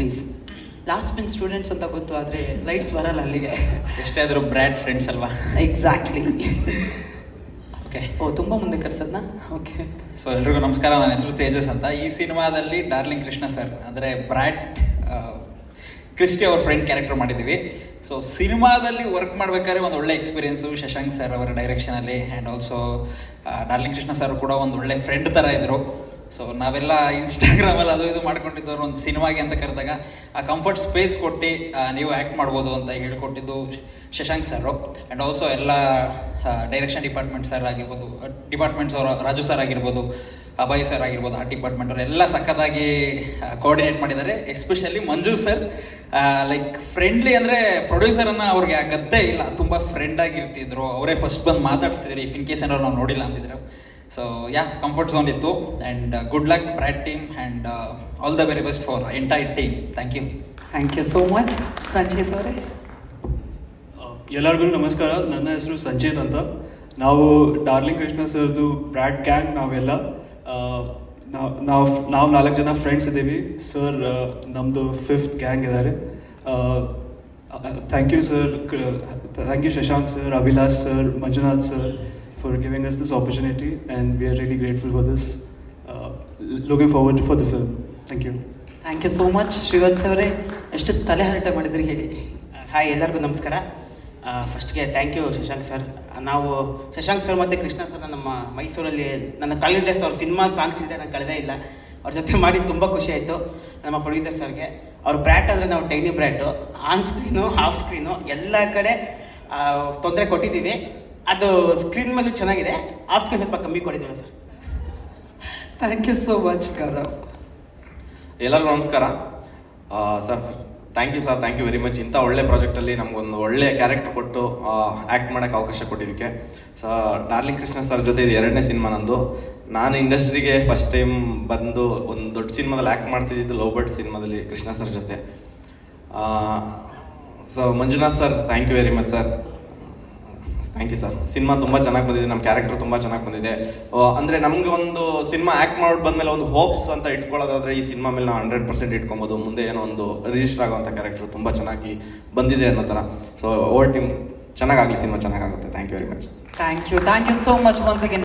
Please last bin students ಅಂತ ಗೊತ್ತು ಆದರೆ ಲೈಟ್ಸ್ ಬರಲ್ಲ ಅಲ್ಲಿಗೆ. ಎಷ್ಟೇ ಆದರೂ ಬ್ರ್ಯಾಡ್ ಫ್ರೆಂಡ್ಸ್ ಅಲ್ವಾ? ಎಕ್ಸಾಕ್ಟ್ಲಿ ಓಕೆ ಓ ತುಂಬ ಮುಂದೆ ಕರ್ಸದ್ನಾ? ಓಕೆ ಸೊ ಎಲ್ರಿಗೂ ನಮಸ್ಕಾರ. ನನ್ನ ಹೆಸರು ತೇಜಸ್ ಅಂತ. ಈ ಸಿನಿಮಾದಲ್ಲಿ ಡಾರ್ಲಿಂಗ್ ಕೃಷ್ಣ ಸರ್ ಅಂದರೆ ಬ್ರ್ಯಾಟ್ ಕ್ರಿಸ್ಟಿ ಅವ್ರ ಫ್ರೆಂಡ್ ಕ್ಯಾರೆಕ್ಟರ್ ಮಾಡಿದ್ದೀವಿ. ಸೊ ಸಿನಿಮಾದಲ್ಲಿ ವರ್ಕ್ ಮಾಡಬೇಕಾದ್ರೆ ಒಂದು ಒಳ್ಳೆ ಎಕ್ಸ್ಪೀರಿಯೆನ್ಸು ಶಶಾಂಕ್ ಸರ್ ಅವರ ಡೈರೆಕ್ಷನಲ್ಲಿ and also darling Krishna sir ಕೂಡ ಒಂದು ಒಳ್ಳೆ ಫ್ರೆಂಡ್ ಥರ ಇದ್ದರು ಸೊ ನಾವೆಲ್ಲ ಇನ್ಸ್ಟಾಗ್ರಾಮಲ್ಲಿ ಅದು ಇದು ಮಾಡ್ಕೊಂಡಿದ್ದವ್ರು ಒಂದು ಸಿನಿಮಾಗೆ ಅಂತ ಕರೆದಾಗ, ಆ ಕಂಫರ್ಟ್ ಸ್ಪೇಸ್ ಕೊಟ್ಟು ನೀವು ಆ್ಯಕ್ಟ್ ಮಾಡ್ಬೋದು ಅಂತ ಹೇಳ್ಕೊಟ್ಟಿದ್ದು ಶಶಾಂಕ್ ಸರು ಆ್ಯಂಡ್ ಆಲ್ಸೋ ಎಲ್ಲ ಡೈರೆಕ್ಷನ್ ಡಿಪಾರ್ಟ್ಮೆಂಟ್ ಸರ್ ಆಗಿರ್ಬೋದು ಡಿಪಾರ್ಟ್ಮೆಂಟ್ಸ್ ಅವರು ರಾಜು ಸರ್ ಆಗಿರ್ಬೋದು, ಅಭಯ್ ಸರ್ ಆಗಿರ್ಬೋದು ಆ ಡಿಪಾರ್ಟ್ಮೆಂಟ್ ಅವರು ಎಲ್ಲ ಸಖತ್ತಾಗಿ ಕೋಆರ್ಡಿನೇಟ್ ಮಾಡಿದ್ದಾರೆ. Especially Manju sir like friendly ಅಂದರೆ ಪ್ರೊಡ್ಯೂಸರನ್ನು ಅವ್ರಿಗೆ ಆ ಗದ್ದೆ ಇಲ್ಲ. ತುಂಬ ಫ್ರೆಂಡ್ ಆಗಿರ್ತಿದ್ರು. ಅವರೇ ಫಸ್ಟ್ ಬಂದು ಮಾತಾಡ್ಸ್ತಿದ್ರು. ಇಫ್ ಇನ್ ಕೇಸ್ ಏನಾದ್ರು ನಾವು ನೋಡಿಲ್ಲ ಅಂತಿದ್ರು. ಸೊ ಯಾ ಕಂಫರ್ಟ್ ಝೋನ್ ಇತ್ತು. And good luck Brat team and all the very best for entire team thank you thank you so much Sanchit ಅವರೇ. ಎಲ್ಲರಿಗೂ ನಮಸ್ಕಾರ. ನನ್ನ ಹೆಸರು ಸಂಚೇತ್ ಅಂತ. ನಾವು ಡಾರ್ಲಿಂಗ್ ಕೃಷ್ಣ ಸರ್ದು ಬ್ರ್ಯಾಡ್ ಗ್ಯಾಂಗ್ ನಾವೆಲ್ಲ. ನಾವು ನಾವು ನಾವು ನಾಲ್ಕು ಜನ ಫ್ರೆಂಡ್ಸ್ ಇದ್ದೀವಿ. ಸರ್ ನಮ್ಮದು ಫಿಫ್ತ್ ಗ್ಯಾಂಗ್ ಇದ್ದಾರೆ. Thank you sir thank you Shashank sir Abhilash sir Manjunath sir for giving us this opportunity and we are really grateful for this looking forward for the film. Thank you thank you so much Srivats ಅವರೇ ಎಷ್ಟು ತಲೆ ಹರಟೆ ಮಾಡಿದ್ರಿ ಹೇಳಿ. Hi ಎಲ್ಲರಿಗೂ ನಮಸ್ಕಾರ. ಫಸ್ಟ್ಗೆ thank you Shashank sir ನಾವು ಶಶಾಂಕ್ ಸರ್ ಮತ್ತು ಕೃಷ್ಣ ಸರ್ ನಮ್ಮ ಮೈಸೂರಲ್ಲಿ ನನ್ನ ಕಾಲೇಜ್ ಡೇಸ್ ಅವ್ರ ಸಿನಿಮಾ ಸಾಂಗ್ಸ್ ಇಲ್ಲದೆ ನಾನು ಕಳೆದೇ ಇಲ್ಲ. ಅವ್ರ ಜೊತೆ ಮಾಡಿ ತುಂಬ ಖುಷಿ ಆಯಿತು ನಮ್ಮ ಪ್ರೊಡ್ಯೂಸರ್ ಸರ್ಗೆ ಅವ್ರ ಬ್ರ್ಯಾಟ್ ಅಂದರೆ ನಾವು tiny brat on screen half screen ಎಲ್ಲ ಕಡೆ ತೊಂದರೆ ಕೊಟ್ಟಿದ್ದೀವಿ. ಅದು ಸ್ಕ್ರೀನ್ ಮೇಲೂ ಚೆನ್ನಾಗಿದೆ. ಆಫ್ ಸ್ಕ್ರೀನ್ ಸ್ವಲ್ಪ ಕಮ್ಮಿ ಕೊಟ್ಟಿದ್ದೀವಿ sir. Thank you so much Gaurav ಎಲ್ಲರಿಗೂ ನಮಸ್ಕಾರ. Sir thank you sir thank you very much ಇಂಥ ಒಳ್ಳೆ ಪ್ರಾಜೆಕ್ಟಲ್ಲಿ ನಮಗೊಂದು ಒಳ್ಳೆ ಕ್ಯಾರೆಕ್ಟರ್ ಕೊಟ್ಟು ಆ್ಯಕ್ಟ್ ಮಾಡೋಕ್ಕೆ ಅವಕಾಶ ಕೊಟ್ಟಿದ್ದಕ್ಕೆ. ಸೊ ಡಾರ್ಲಿಂಗ್ ಕೃಷ್ಣ ಸರ್ ಜೊತೆ ಇದು ಎರಡನೇ ಸಿನಿಮಾ ನಂದು. ನಾನು ಇಂಡಸ್ಟ್ರಿಗೆ ಫಸ್ಟ್ ಟೈಮ್ ಬಂದು ಒಂದು ದೊಡ್ಡ ಸಿನಿಮಾದಲ್ಲಿ ಆ್ಯಕ್ಟ್ ಮಾಡ್ತಿದ್ದಿದ್ದು ಲವ್ ಬರ್ಡ್ ಸಿನಿಮಾದಲ್ಲಿ ಕೃಷ್ಣ ಸರ್ ಜೊತೆ. So Manjunath sir thank you very much sir thank you sir cinema ತುಂಬ ಚೆನ್ನಾಗಿ ಬಂದಿದೆ ನಮ್ಮ ಕ್ಯಾರೆಕ್ಟರ್ ತುಂಬ ಚೆನ್ನಾಗಿ ಬಂದಿದೆ. ಅಂದರೆ ನಮಗೆ ಒಂದು ಸಿನಿಮಾ ಆ್ಯಕ್ಟ್ ಮಾಡಿ ಬಂದಮೇಲೆ ಒಂದು ಹೋಪ್ಸ್ ಅಂತ ಇಟ್ಕೊಳ್ಳೋದಾದ್ರೆ ಈ ಸಿನಿಮಾ ಮೇಲೆ ನಾವು ಹಂಡ್ರೆಡ್ ಪರ್ಸೆಂಟ್ ಇಟ್ಕೊಬೋದು. ಮುಂದೆ ಏನೋ ಒಂದು ರಿಜಿಸ್ಟರ್ ಆಗುವಂಥ ಕ್ಯಾರೆಕ್ಟರ್ ತುಂಬ ಚೆನ್ನಾಗಿ ಬಂದಿದೆ ಅನ್ನೋ ಥರ. ಸೊ ಓವರ್ ಟೀಮ್ ಚೆನ್ನಾಗಾಗಲಿ ಸಿನಿಮಾ ಚೆನ್ನಾಗಾಗುತ್ತೆ thank you very much thank you thank you so much once again